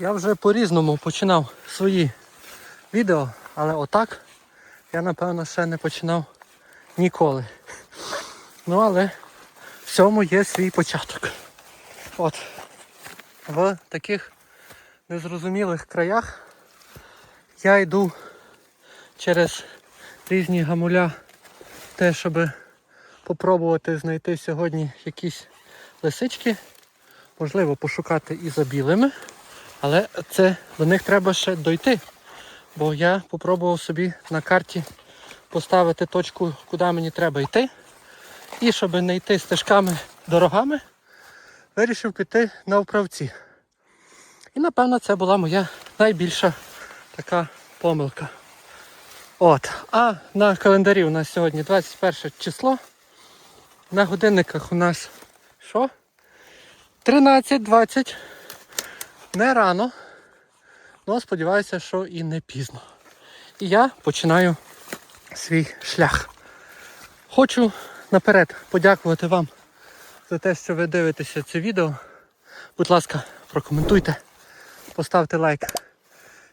Я вже по-різному починав свої відео, але отак я напевно ще не починав ніколи. Ну але всьому є свій початок. От. В таких незрозумілих краях я йду через різні гамуля, те, щоб попробувати знайти сьогодні якісь лисички, можливо, пошукати і за білими, але це до них треба ще дойти. Бо я попробував собі на карті поставити точку, куди мені треба йти. І щоб не йти стежками дорогами, вирішив піти на вправці. І напевно це була моя найбільша така помилка. От. А на календарі у нас сьогодні 21 число. На годинниках у нас що? 13.20. Не рано. Ну, сподіваюся, що і не пізно. І я починаю свій шлях. Хочу наперед подякувати вам за те, що ви дивитеся це відео. Будь ласка, прокоментуйте, поставте лайк.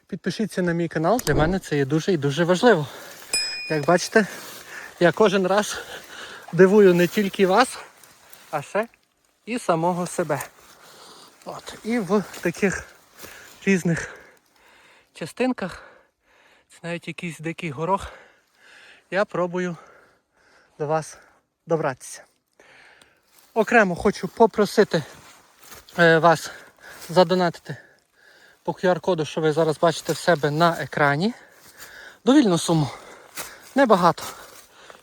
Підпишіться на мій канал, для мене це є дуже і дуже важливо. Як бачите, я кожен раз дивую не тільки вас, а ще і самого себе. От. І в таких різних частинках, це навіть якийсь дикий горох, я пробую до вас добратися. Окремо хочу попросити е, вас задонатити по QR-коду, що ви зараз бачите в себе на екрані. Довільну суму. Небагато.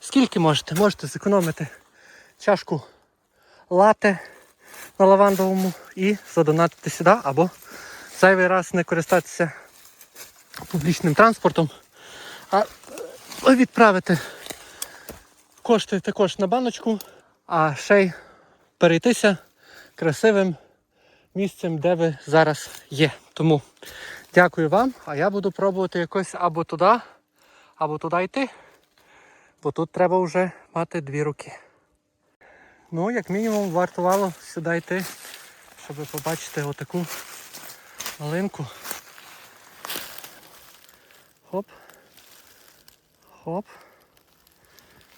Скільки можете? Можете зекономити чашку лате на лавандовому і задонатити сюди, або зайвий раз не користатися публічним транспортом, а е, відправити кошти також на баночку, а ще й перейтися красивим місцем, де ви зараз є. Тому дякую вам, а я буду пробувати якось або туди, або туди йти, бо тут треба вже мати дві руки. Ну, як мінімум, вартувало сюди йти, щоб побачити отаку малинку. Хоп. Хоп.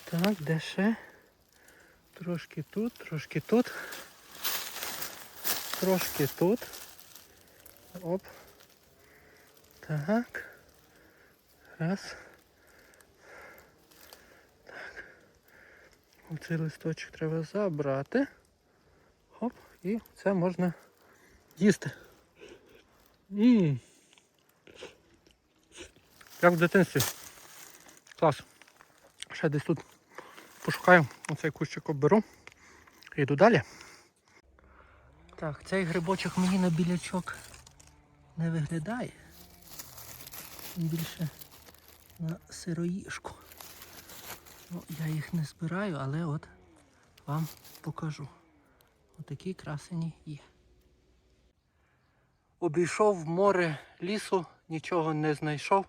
Так, де ще? Трошки тут, трошки тут. Трошки тут. Оп. Так. Раз. Оцей листочок треба забрати. Хоп, і це можна їсти. Ммм. Як в дитинстві. Клас. Ще десь тут пошукаю оцей кущик оберу. Йду далі. Так, цей грибочок мені на білячок не виглядає. Більше на сироїшку. Ну, я їх не збираю, але от вам покажу. Отакі красені є. Обійшов море лісу, нічого не знайшов.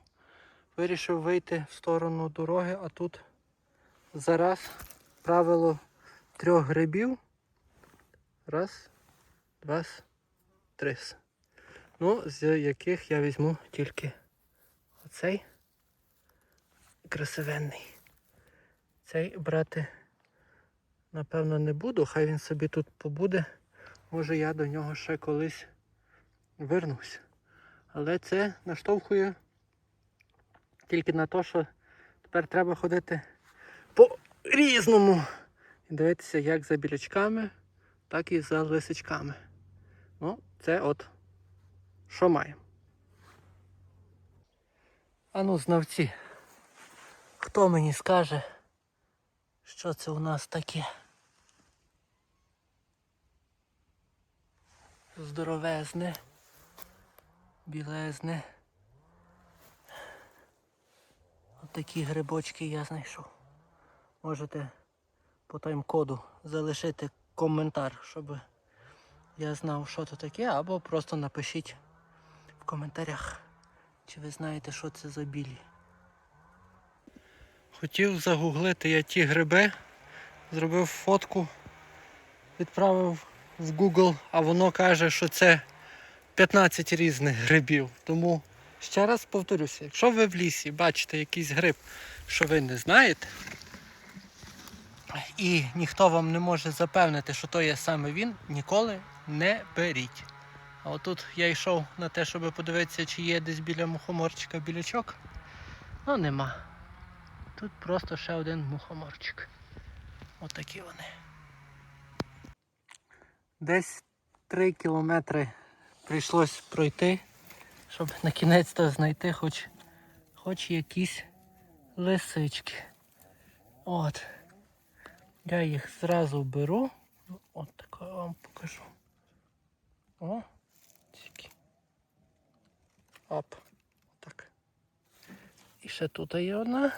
Вирішив вийти в сторону дороги, а тут зараз правило трьох грибів. Раз, два, три. Ну, з яких я візьму тільки оцей красивенний. Цей брати, напевно, не буду, хай він собі тут побуде. Може я до нього ще колись вернусь. Але це наштовхує тільки на те, що тепер треба ходити по різному. І дивитися як за білячками, так і за лисичками. Ну, це от що маємо. Ану, знавці, хто мені скаже, що це у нас таке? Здоровезне, білезне. От такі грибочки я знайшов. Можете по тайм-коду залишити коментар, щоб я знав, що це таке, або просто напишіть в коментарях, чи ви знаєте, що це за білі. Хотів загуглити я ті гриби, зробив фотку, відправив в Google, а воно каже, що це 15 різних грибів. Тому ще раз повторюся, якщо ви в лісі бачите якийсь гриб, що ви не знаєте, і ніхто вам не може запевнити, що то є саме він, ніколи не беріть. А отут я йшов на те, щоб подивитися, чи є десь біля мухоморчика білячок. Ну нема. Тут просто ще один мухоморчик. Отакі вони. Десь 3 кілометри прийшлось пройти, щоб на кінець-то знайти хоч, хоч якісь лисички. От. Я їх зразу беру. Ну, От так я вам покажу. О, тільки. Оп. Так. І ще тут є одна.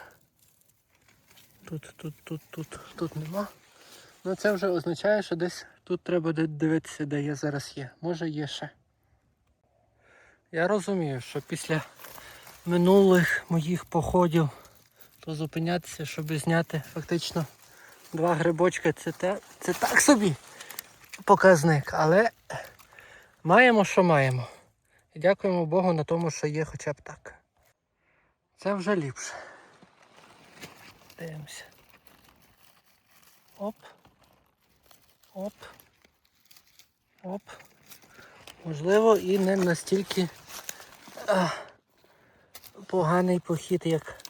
Тут, тут, тут, тут, тут нема. Ну це вже означає, що десь тут треба дивитися, де я зараз є. Може є ще. Я розумію, що після минулих моїх походів то зупинятися, щоб зняти фактично два грибочка, це, те, це так собі показник, але маємо, що маємо. І дякуємо Богу на тому, що є хоча б так. Це вже ліпше. Дивимося. Оп. Оп. Оп. Можливо, і не настільки а, поганий похід, як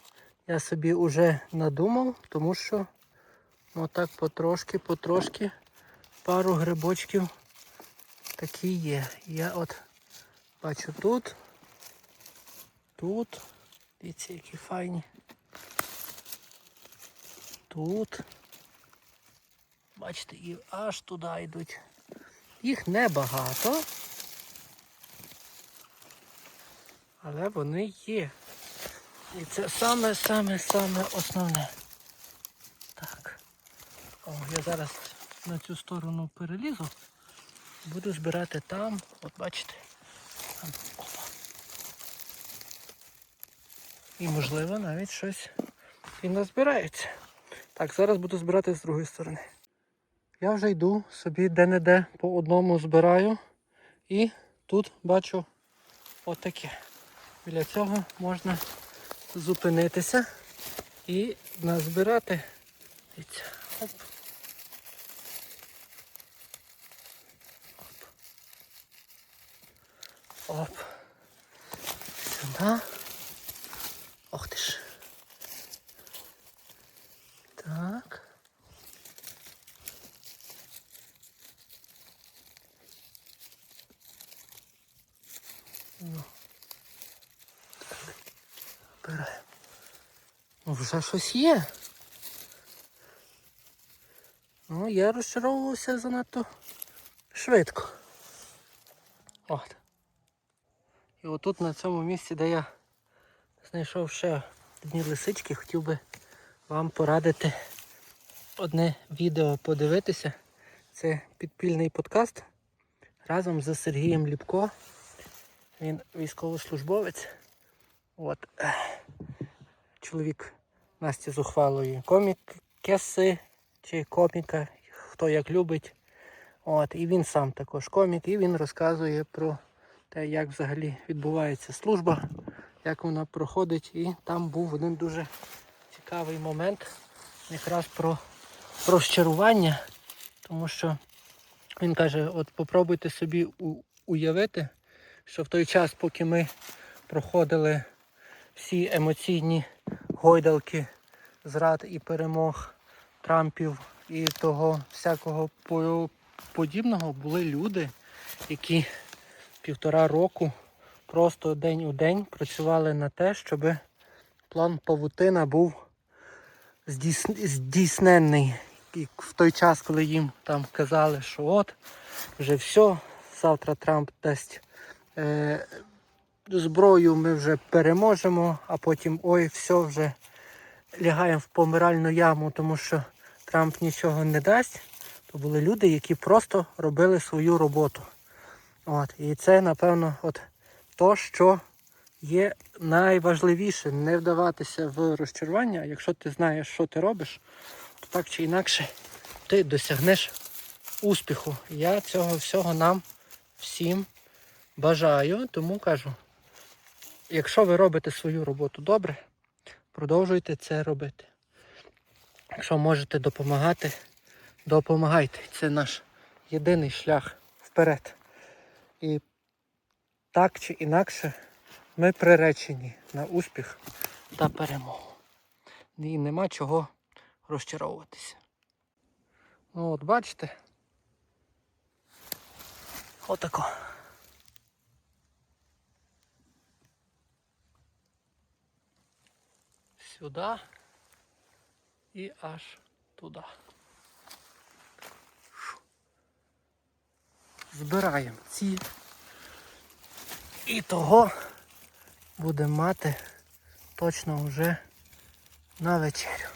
я собі вже надумав, тому що отак потрошки, потрошки пару грибочків такі є. Я от бачу тут, тут, дивіться, які файні. Тут. Бачите, і аж туди йдуть. Їх небагато. Але вони є. І це саме-саме-саме основне. Так. О, я зараз на цю сторону перелізу. Буду збирати там. От бачите. Там. І можливо навіть щось і назбирається. Так, зараз буду збирати з другої сторони. Я вже йду собі де-не-де по одному збираю. І тут бачу отаке. Біля цього можна зупинитися і назбирати. Дивіться. Оп. Оп. Оп. Сюди. Ох ти ж. Так. Ну. Обираємо. Ну, вже щось є. Ну, я розчаровувався занадто швидко. От. І отут на цьому місці, де я знайшов ще одні лисички, хотів би вам порадити одне відео подивитися. Це підпільний подкаст разом з Сергієм Ліпко. Він військовослужбовець. От. Чоловік Насті Зухвалої комік кеси чи коміка, хто як любить. От. І він сам також комік, і він розказує про те, як взагалі відбувається служба, як вона проходить. І там був один дуже цікавий момент якраз про розчарування, тому що він каже, от попробуйте собі уявити, що в той час, поки ми проходили всі емоційні гойдалки зрад і перемог Трампів і того всякого подібного, були люди, які півтора року просто день у день працювали на те, щоб план Павутина був здійсненний. В той час, коли їм там казали, що от, вже все, завтра Трамп дасть е, зброю, ми вже переможемо, а потім ой, все вже лягаємо в помиральну яму, тому що Трамп нічого не дасть, то були люди, які просто робили свою роботу. От, і це, напевно, от то, що є найважливіше не вдаватися в розчарування. Якщо ти знаєш, що ти робиш, то так чи інакше ти досягнеш успіху. Я цього всього нам всім бажаю, тому кажу, якщо ви робите свою роботу добре, продовжуйте це робити. Якщо можете допомагати, допомагайте. Це наш єдиний шлях вперед. І так чи інакше ми приречені на успіх та перемогу. І нема чого розчаровуватися. Ну от бачите. Отако. Сюди і аж туди. Збираємо ці. І того будемо мати точно вже на вечерю.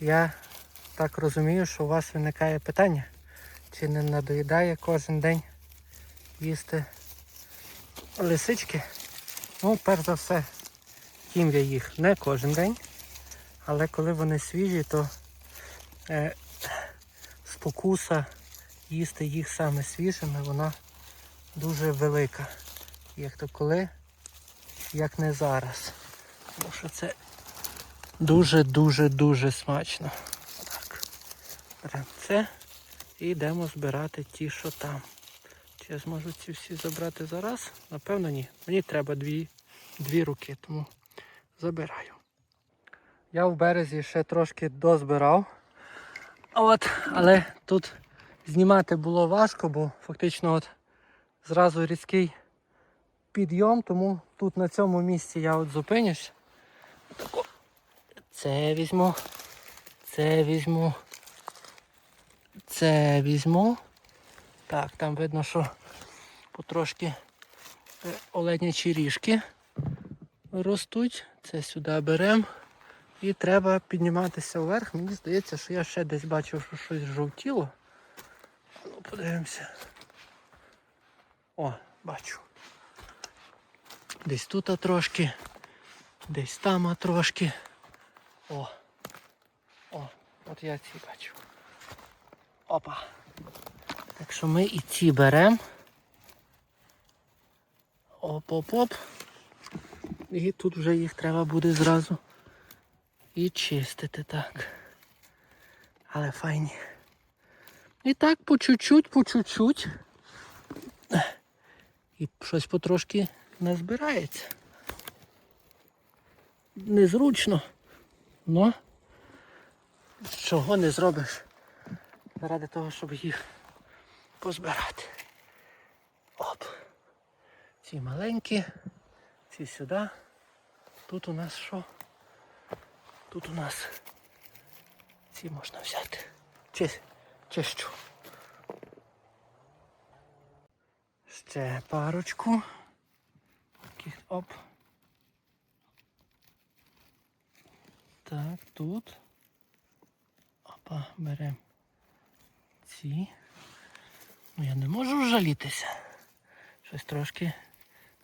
Я так розумію, що у вас виникає питання, чи не надоїдає кожен день їсти лисички. Ну, перш за все, їм я їх не кожен день, але коли вони свіжі, то е, спокуса їсти їх саме свіжими, вона дуже велика. Як то коли, як не зараз. Тому що це дуже-дуже-дуже смачно. Так. Беремо це і йдемо збирати ті, що там. Чи я зможу ці всі забрати зараз? Напевно, ні. Мені треба дві, дві руки, тому забираю. Я в березі ще трошки дозбирав. От, але тут знімати було важко, бо фактично от зразу різкий підйом, тому тут на цьому місці я от зупинюсь. Це візьму. Це візьму. Це візьму. Так, там видно, що потрошки е, оленячі ріжки ростуть. Це сюди беремо. І треба підніматися вверх. Мені здається, що я ще десь бачив, що щось жовтіло. Ну, подивимося. О, бачу. Десь тут трошки, десь там трошки. О. О, от я ці бачу. Опа. Так що ми і ці беремо. Оп-оп-оп. І тут вже їх треба буде зразу і чистити так. Але файні. І так по чуть-чуть, по чуть-чуть. І щось потрошки назбирається. Незручно. Но чого не зробиш заради того, щоб їх позбирати. Оп. Ці маленькі, ці сюди. Тут у нас що? Тут у нас ці можна взяти. Чи, чищу. Ще парочку. Таких оп. Так, тут. Опа, беремо ці. Ну я не можу жалітися. Щось трошки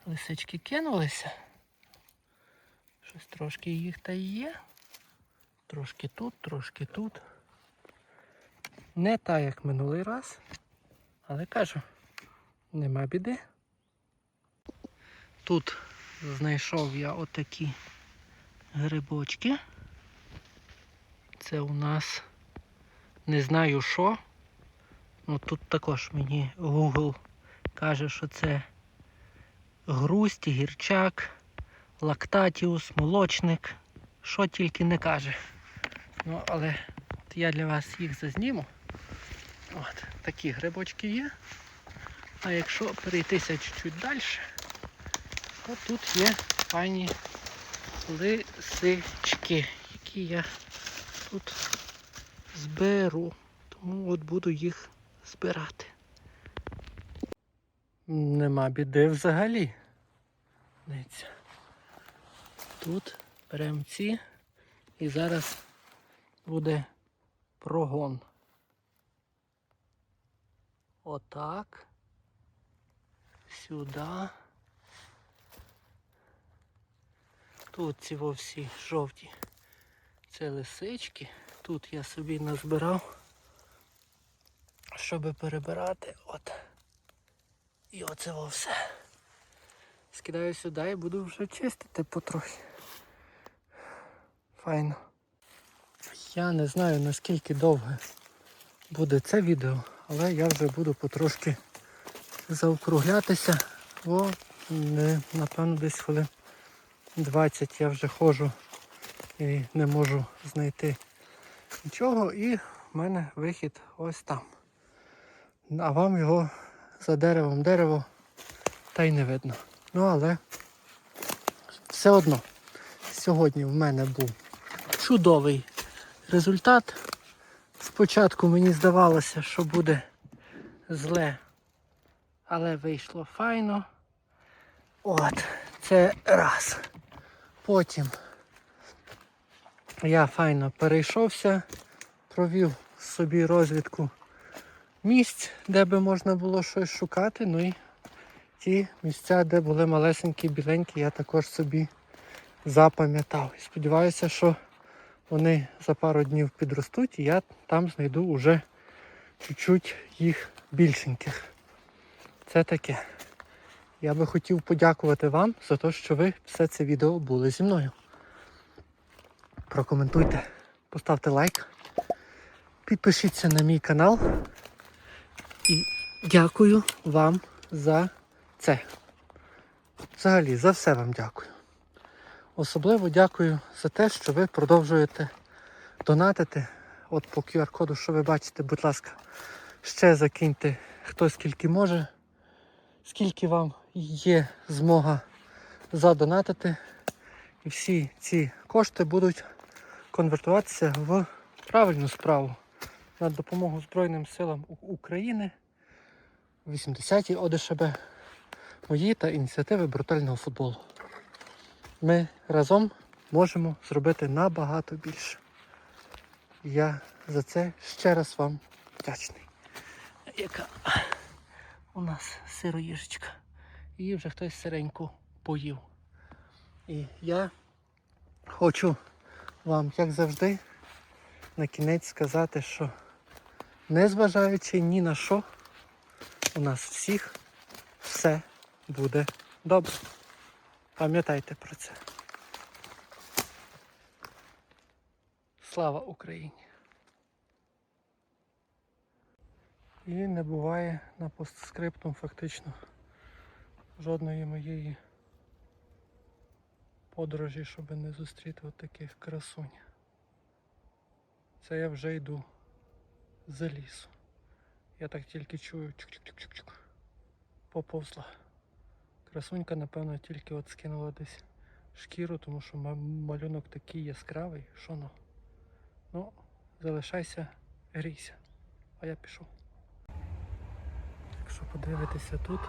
лисички кинулися. Щось трошки їх та є. Трошки тут, трошки тут. Не так, як минулий раз. Але кажу, нема біди. Тут знайшов я отакі грибочки. Це у нас не знаю що. Ну тут також мені Google каже, що це грусть, гірчак, лактатіус, молочник. Що тільки не каже. Ну, але я для вас їх зазніму. От, такі грибочки є. А якщо перейтися чуть-чуть далі, то тут є файні лисички, які я тут зберу. Тому от буду їх збирати. Нема біди взагалі. Тут беремо ці і зараз буде прогон. Отак. Сюди. Тут ці всі жовті. Це лисички. Тут я собі назбирав, щоб перебирати. От. І оце все. Скидаю сюди і буду вже чистити потрохи. Файно. Я не знаю наскільки довге буде це відео, але я вже буду потрошки заокруглятися, бо напевно десь хвилин 20 я вже ходжу і не можу знайти нічого. І в мене вихід ось там. А вам його за деревом дерево та й не видно. Ну але все одно сьогодні в мене був чудовий результат. Спочатку мені здавалося, що буде зле, але вийшло файно. От, це раз. Потім я файно перейшовся, провів собі розвідку місць, де би можна було щось шукати. Ну і ті місця, де були малесенькі, біленькі, я також собі запам'ятав. Сподіваюся, що вони за пару днів підростуть і я там знайду уже чуть-чуть їх більшеньких. Це таке. Я би хотів подякувати вам за те, що ви все це відео були зі мною. Прокоментуйте, поставте лайк, підпишіться на мій канал. І дякую вам за це. Взагалі, за все вам дякую. Особливо дякую за те, що ви продовжуєте донатити. От по QR-коду, що ви бачите, будь ласка, ще закиньте хто скільки може, скільки вам є змога задонатити. І всі ці кошти будуть конвертуватися в правильну справу на допомогу Збройним силам України 80-й ОДШБ мої та ініціативи брутального футболу. Ми разом можемо зробити набагато більше. Я за це ще раз вам вдячний. Яка у нас сироїжечка. Її вже хтось сиреньку поїв. І я хочу вам, як завжди, на кінець сказати, що незважаючи ні на що, у нас всіх все буде добре. Пам'ятайте про це. Слава Україні! І не буває на постскриптум фактично жодної моєї подорожі, щоб не зустріти от таких красунь. Це я вже йду за лісу. Я так тільки чую чук-чук-чук-чук. Поповзла. Красунька, напевно, тільки от скинула десь шкіру, тому що малюнок такий яскравий, що ну. Ну, залишайся, грійся. А я пішов. Якщо подивитися тут.